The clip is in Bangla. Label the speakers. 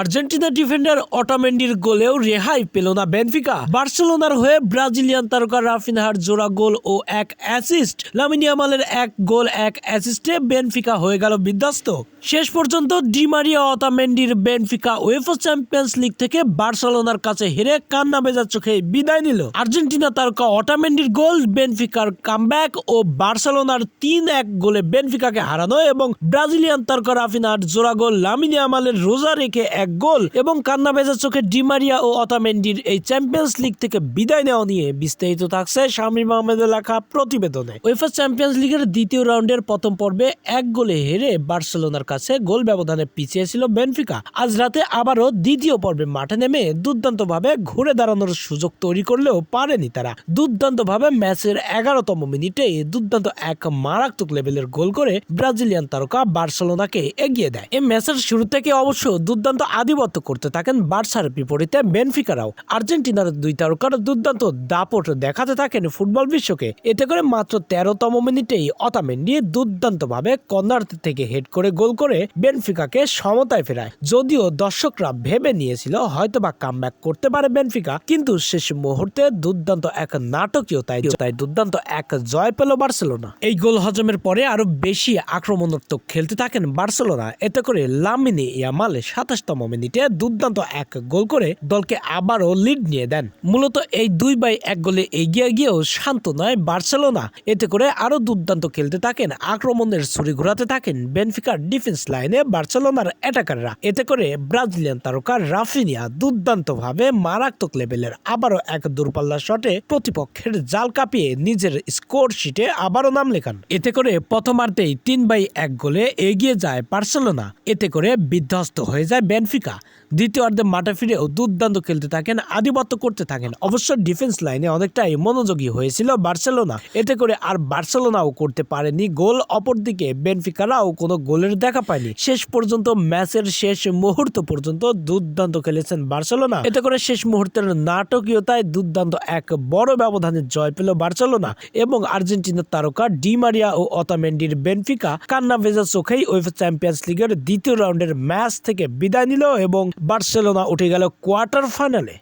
Speaker 1: আর্জেন্টিনা ডিফেন্ডার অটামেন্ডির গোলেও রেহাই পেল না বেনফিকা। বার্সেলোনার হয়ে ব্রাজিলিয়ান তারকা রাফিনহার জোড়া গোল ও এক অ্যাসিস্ট লামিনিয়ামালের এক গোল, এক অ্যাসিস্টে বেনফিকা হয়ে গেল বিধ্বস্ত। শেষ পর্যন্ত ডিমারিয়া অটামেন্ডির বেনফিকা ওয়েফা চ্যাম্পিয়ন্স লিগ থেকে বার্সেলোনার কাছে হেরে কান্না বেজার চোখে বিদায় নিল। আর্জেন্টিনা তারকা অটামেন্ডির গোল, বেনফিকার কামব্যাক ও বার্সেলোনার তিন এক গোলে বেনফিকাকে হারানো এবং ব্রাজিলিয়ান তারকা রাফিনার জোড়া গোল লামিনে আমালের রোজা রেখে এক গোল এবং কান্না বেজার চোখে ডিমারিয়া ও অতামেন্ডির এই চ্যাম্পিয়ন্স লিগ থেকে বিদায় নেওয়া নিয়ে বিস্তারিত থাকছে শামীম আহমেদের লেখা প্রতিবেদনে। ওয়েফা চ্যাম্পিয়ন্স লিগের দ্বিতীয় রাউন্ডের প্রথম পর্বে এক গোলে হেরে বার্সেলোনার কাছে গোল ব্যবধানে পিছিয়ে ছিল বেনফিকা। আজ রাতে আবারও দ্বিতীয় পর্বে মাঠে নেমে দুর্দান্তভাবে ঘুরে দাঁড়ানোর সুযোগ তৈরি করলেও পারেনি তারা। দুর্দান্তভাবে ম্যাচের এগারোতম মিনিটে দুর্দান্ত এক মারাত্মক লেভেলের গোল করে ব্রাজিলিয়ান তারকা বার্সেলোনাকে এগিয়ে দেয়। এই ম্যাচের শুরু থেকে অবশ্য দুর্দান্ত আধিপত্য করতে থাকেন বার্সার বিপরীতে বেনফিকারাও। আর্জেন্টিনার দুই তারকার দুর্দান্ত দাপট দেখাতে থাকেন ফুটবল বিশ্বকে। এতে করে মাত্র তেরোতম মিনিটেই অতামেন্ডি দুর্দান্তভাবে কর্নার থেকে হেড করে গোল করে বেনফিকাকে সমতায় ফেরায়। যদিও দর্শকরা ভেবে নিয়েছিল হয়তো বা কামব্যাক করতে পারে বেনফিকা, কিন্তু শেষ মুহূর্তে দুর্দান্ত এক নাটকীয় তাই তাই দুর্দান্ত এক জয় পেল বার্সেলোনা। এই গোল হজমের পরে আরও বেশি আক্রমণাত্মক খেলতে থাকেন বার্সেলোনা। এতে করে লামিনি ইয়ামাল সাতাশতম মিনিটে দুর্দান্ত এক গোল করে দলকে আবারও লিড নিয়ে দেন। মূলত এই দুই বাই এক গোলে এগিয়ে গিয়েও শান্ত নয় বার্সেলোনা। এতে করে আরও দুর্দান্ত খেলতে থাকেন, আক্রমণের ছুরি ঘোরাতে থাকেন বেনফিকার ডিফেন্স লাইনে বার্সেলোনার অ্যাটাকাররা এতে করে ব্রাজিলিয়ান তারকা রাফিনিয়া দুর্দান্তভাবে মারাত্মক লেভেলের আবারও এক দূরপাল্লা শটে প্রতিপক্ষের জাল কাঁপিয়ে নিজের স্কোর শিটে আবারও নাম লেখান। এতে করে প্রথমার্ধেই তিন বাই এক গোলে এগিয়ে যায় বার্সেলোনা। এতে করে বিধ্বস্ত হয়ে যায় বেনফিকা। দ্বিতীয়ার্ধে মাঠে ফিরেও দুর্দান্ত খেলতে থাকেন, আধিপত্য করতে থাকেন। অবশ্য ডিফেন্স লাইনে অনেকটাই মনোযোগী হয়েছিল বার্সেলোনা। এতে করে আর বার্সেলোনাও করতে পারেনি গোল, অপরদিকে বেনফিকারাও কোনো গোলের দেখা পায়নি শেষ পর্যন্ত ম্যাচের শেষ মুহূর্ত পর্যন্ত দুর্দান্ত খেলেছেন বার্সেলোনা। এতে করে শেষ মুহূর্তের নাটকীয়তায় দুর্দান্ত এক বড় ব্যবধানে জয় পেল বার্সেলোনা এবং আর্জেন্টিনার তারকা ডিমারিয়া ও অতামেন্ডির বেনফিকা কান্না ভেজা চোখেই ওয়েফা চ্যাম্পিয়ন্স লিগের দ্বিতীয় রাউন্ডের ম্যাচ থেকে বিদায় নিল এবং বার্সেলোনা উঠে গেল কোয়ার্টার ফাইনালে।